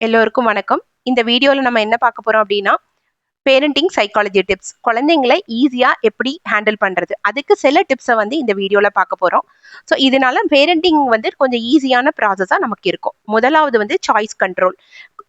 எல்லோருக்கும் வணக்கம். இந்த வீடியோவில் நம்ம என்ன பார்க்க போகிறோம் அப்படின்னா பேரண்டிங் சைக்காலஜி டிப்ஸ் குழந்தைங்களை ஈஸியாக எப்படி ஹேண்டில் பண்ணுறது அதுக்கு சில டிப்ஸை வந்து இந்த வீடியோவில் பார்க்க போகிறோம் ஸோ இதனால பேரண்டிங் வந்து கொஞ்சம் ஈஸியான ப்ராசஸாக நமக்கு இருக்கும். முதலாவது வந்து சாய்ஸ் கண்ட்ரோல்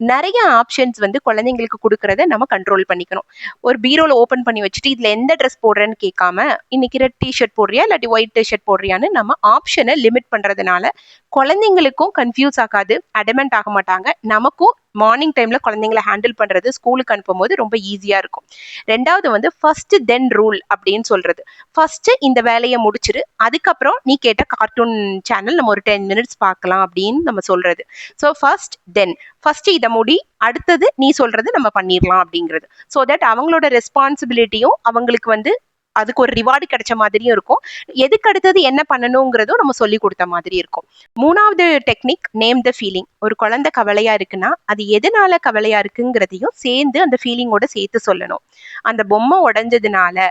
நிறைய ஆப்ஷன்ஸ் வந்து குழந்தைங்களுக்கு கொடுக்கறத நம்ம கண்ட்ரோல் பண்ணிக்கணும். ஒரு பீரோவில் ஓப்பன் பண்ணி வச்சுட்டு இதில் எந்த ட்ரெஸ் போடுறேன்னு கேட்காம இன்னைக்கு ரெட் டிஷர்ட் போடுறியா இல்லாட்டி ஒயிட் டிஷர்ட் போடுறியான்னு நம்ம ஆப்ஷனை லிமிட் பண்ணுறதுனால குழந்தைங்களுக்கும் கன்ஃபியூஸ் ஆகாது அடமெண்ட் ஆக மாட்டாங்க. நமக்கும் மார்னிங் டைம்ல குழந்தைங்களை ஹேண்டில் பண்றது ஸ்கூலுக்கு அனுப்பும்போது ரொம்ப ஈஸியா இருக்கும். ரெண்டாவது வந்து ஃபர்ஸ்ட் தென் ரூல் அப்படின்னு சொல்றது. ஃபர்ஸ்ட் இந்த வேலையை முடிச்சிரு அதுக்கப்புறம் நீ கேட்ட கார்ட்டூன் சேனல் நம்ம ஒரு டென் மினிட்ஸ் பார்க்கலாம் அப்படின்னு நம்ம சொல்றது. ஸோ ஃபர்ஸ்ட் தென் ஃபர்ஸ்ட் இதை முடி அடுத்தது நீ சொல்றது நம்ம பண்ணிடலாம் அப்படிங்கிறது. ஸோ தட் அவங்களோட ரெஸ்பான்சிபிலிட்டியும் அவங்களுக்கு வந்து அதுக்கு ஒரு ரிவார்டு கிடைச்ச மாதிரியும் இருக்கும். எதுக்கு அடுத்தது என்ன பண்ணணுங்கிறதும் நம்ம சொல்லி கொடுத்த மாதிரி இருக்கும். மூணாவது டெக்னிக் நேம் த ஃபீலிங் ஒரு குழந்தை கவலையா இருக்குன்னா அது எதனால கவலையா இருக்குங்கிறதையும் சேர்ந்து அந்த ஃபீலிங்கோட சேர்த்து சொல்லணும். அந்த பொம்மை உடஞ்சதுனால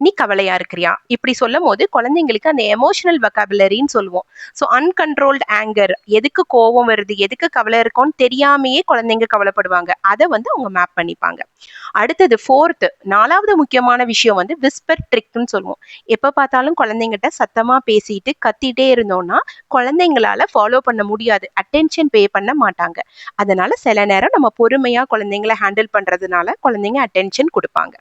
நீ கவலையா இருக்கிறியா? இப்படி சொல்லும் போது குழந்தைங்களுக்கு அந்த எமோஷனல் வக்காபுலரின்னு சொல்லுவோம். ஸோ அன்கண்ட்ரோல்டு ஆங்கர் எதுக்கு கோவம் வருது எதுக்கு கவலை இருக்கும்னு தெரியாமையே குழந்தைங்க கவலைப்படுவாங்க. அதை வந்து அவங்க மேப் பண்ணிப்பாங்க. அடுத்தது ஃபோர்த்து நாலாவது முக்கியமான விஷயம் வந்து விஸ்பர் ட்ரிக்னு சொல்லுவோம். எப்போ பார்த்தாலும் குழந்தைங்கிட்ட சத்தமாக பேசிட்டு கத்திட்டே இருந்தோம்னா குழந்தைங்களால ஃபாலோ பண்ண முடியாது. அட்டென்ஷன் பே பண்ண மாட்டாங்க. அதனால சில நேரம் நம்ம பொறுமையாக குழந்தைங்கள ஹேண்டில் பண்ணுறதுனால குழந்தைங்க அட்டென்ஷன் கொடுப்பாங்க.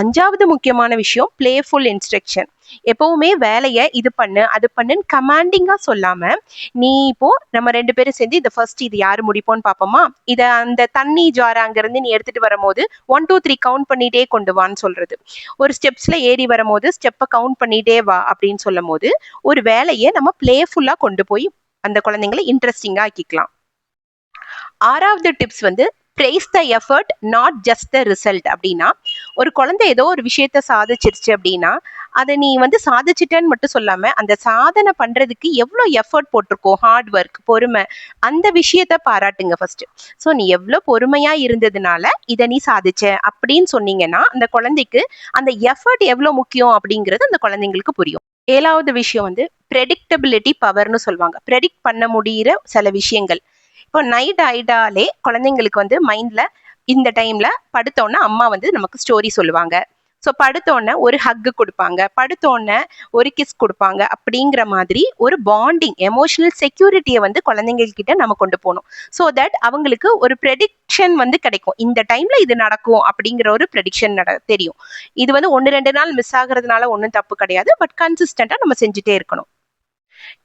அஞ்சாவது முக்கியமான விஷயம் பிளேஃபுல் இன்ஸ்ட்ரக்ஷன் எப்பவுமே வேலையை இது பண்ணு அது பண்ணுன்னு கமாண்டிங்காக சொல்லாம நீ இப்போ நம்ம ரெண்டு பேரும் சேர்ந்து இதை ஃபர்ஸ்ட் இது யாரு முடிப்போம்னு பார்ப்போமா? இதை அந்த தண்ணி ஜார் அங்கேருந்து நீ எடுத்துட்டு வரும்போது ஒன் டூ த்ரீ கவுண்ட் பண்ணிட்டே கொண்டு வான்னு சொல்றது. ஒரு ஸ்டெப்ஸ்ல ஏறி வரும்போது ஸ்டெப்பை கவுண்ட் பண்ணிட்டே வா அப்படின்னு சொல்லும் போது ஒரு வேலையை நம்ம பிளேஃபுல்லாக கொண்டு போய் அந்த குழந்தைங்களை இன்ட்ரெஸ்டிங்காக ஆக்கிக்கலாம். ஆறாவது டிப்ஸ் வந்து praise the effort not just the result அப்படின்னா ஒரு குழந்தை ஏதோ ஒரு விஷயத்த சாதிச்சிருச்சு அப்படின்னா அதை நீ வந்து சாதிச்சிட்டேன்னு மட்டும் சொல்லாம அந்த சாதனை பண்றதுக்கு எவ்வளோ எஃபர்ட் போட்டிருக்கோம் ஹார்ட் ஒர்க் பொறுமை அந்த விஷயத்த பாராட்டுங்க ஃபர்ஸ்ட் ஸோ நீ எவ்வளோ பொறுமையா இருந்ததுனால இதை நீ சாதிச்ச அப்படின்னு சொன்னீங்கன்னா அந்த குழந்தைக்கு அந்த எஃபர்ட் எவ்வளோ முக்கியம் அப்படிங்கிறது அந்த குழந்தைங்களுக்கு புரியும். ஏழாவது விஷயம் வந்து ப்ரெடிக்டபிலிட்டி பவர்னு சொல்லுவாங்க. ப்ரெடிக்ட் பண்ண முடியிற சில விஷயங்கள். இப்போ நைட் ஆயிட்டாலே குழந்தைங்களுக்கு வந்து மைண்ட்ல இந்த டைம்ல படுத்தோன்னே அம்மா வந்து நமக்கு ஸ்டோரி சொல்லுவாங்க. ஸோ படுத்தோடனே ஒரு ஹக்கு கொடுப்பாங்க. படுத்தோடனே ஒரு கிஸ் கொடுப்பாங்க. அப்படிங்கிற மாதிரி ஒரு பாண்டிங் எமோஷனல் செக்யூரிட்டியை வந்து குழந்தைங்கக்கிட்ட நம்ம கொண்டு போகணும். ஸோ தட் அவங்களுக்கு ஒரு ப்ரெடிக்ஷன் வந்து கிடைக்கும். இந்த டைம்ல இது நடக்கும் அப்படிங்கிற ஒரு ப்ரெடிக்ஷன் நட தெரியும். இது வந்து ஒன்று ரெண்டு நாள் மிஸ் ஆகுறதுனால ஒன்றும் தப்பு கிடையாது. பட் கன்சிஸ்டண்டாக நம்ம செஞ்சுட்டே இருக்கணும்.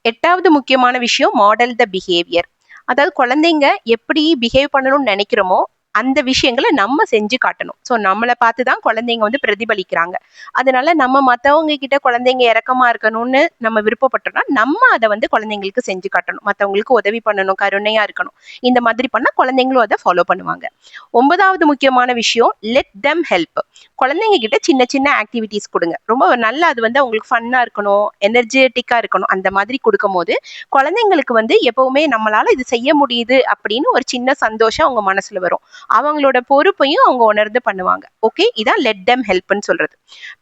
எட்டாவது முக்கியமான விஷயம் மாடல் த பிஹேவியர் அதாவது குழந்தைங்க எப்படி பிஹேவ் பண்ணணும்னு நினைக்கிறோமோ அந்த விஷயங்களை நம்ம செஞ்சு காட்டணும். ஸோ நம்மளை பார்த்து தான் குழந்தைங்க வந்து பிரதிபலிக்கிறாங்க. அதனால நம்ம மற்றவங்க கிட்ட குழந்தைங்க இறக்கமா இருக்கணும்னு நம்ம விருப்பப்பட்டோம்னா நம்ம அதை வந்து குழந்தைங்களுக்கு செஞ்சு காட்டணும். மற்றவங்களுக்கு உதவி பண்ணணும் கருணையா இருக்கணும். இந்த மாதிரி பண்ணால் குழந்தைங்களும் அதை ஃபாலோ பண்ணுவாங்க. ஒன்பதாவது முக்கியமான விஷயம் லெட் தெம் ஹெல்ப் குழந்தைங்க கிட்ட சின்ன சின்ன ஆக்டிவிட்டிஸ் கொடுங்க. ரொம்ப நல்லா அது வந்து அவங்களுக்கு ஃபன்னா இருக்கணும் எனர்ஜெட்டிக்காக இருக்கணும் அந்த மாதிரி கொடுக்கும் போது குழந்தைங்களுக்கு வந்து எப்பவுமே நம்மளால இது செய்ய முடியுது அப்படின்னு ஒரு சின்ன சந்தோஷம் அவங்க மனசுல வரும். அவங்களோட பொறுப்பையும் அவங்க உணர்ந்து பண்ணுவாங்க. ஓகே இதான் லெட் டெம் ஹெல்ப்னு சொல்றது.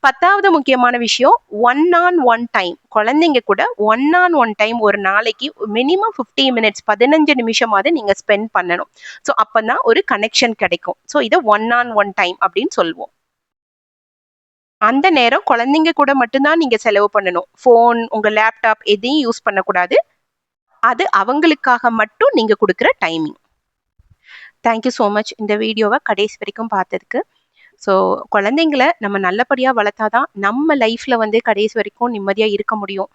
பத்தாவது முக்கியமான விஷயம் ஒன் ஆன் ஒன் டைம் குழந்தைங்க கூட ஒன் ஆன் ஒன் டைம் ஒரு நாளைக்கு மினிமம் ஃபிஃப்டி மினிட்ஸ் பதினஞ்சு நிமிஷமாவது நீங்க ஸ்பெண்ட் பண்ணணும். ஸோ அப்பதான் ஒரு கனெக்ஷன் கிடைக்கும். ஸோ இதை ஒன் ஆன் ஒன் டைம் அப்படின்னு சொல்லுவோம் அந்த நேரம் குழந்தைங்க கூட மட்டும்தான் நீங்கள் செலவு பண்ணணும். ஃபோன் உங்கள் லேப்டாப் எதையும் யூஸ் பண்ணக்கூடாது. அது அவங்களுக்காக மட்டும் நீங்கள் கொடுக்குற டைமிங் தேங்க்யூ ஸோ மச் இந்த வீடியோவை கடைசி வரைக்கும் பார்த்ததுக்கு. ஸோ குழந்தைங்கள நம்ம நல்லபடியாக வளர்த்தாதான் நம்ம லைஃப்பில் வந்து கடைசி வரைக்கும் நிம்மதியாக இருக்க முடியும்.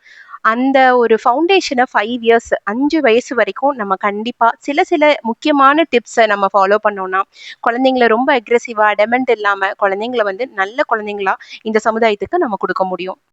அந்த ஒரு ஃபவுண்டேஷனை ஃபைவ் இயர்ஸ் அஞ்சு வயசு வரைக்கும் நம்ம கண்டிப்பாக சில சில முக்கியமான டிப்ஸை நம்ம ஃபாலோ பண்ணோம்னா குழந்தைங்கள ரொம்ப அக்ரெசிவாக டெமெண்ட் இல்லாமல் குழந்தைங்கள வந்து நல்ல குழந்தைங்களா இந்த சமுதாயத்துக்கு நம்ம கொடுக்க முடியும்.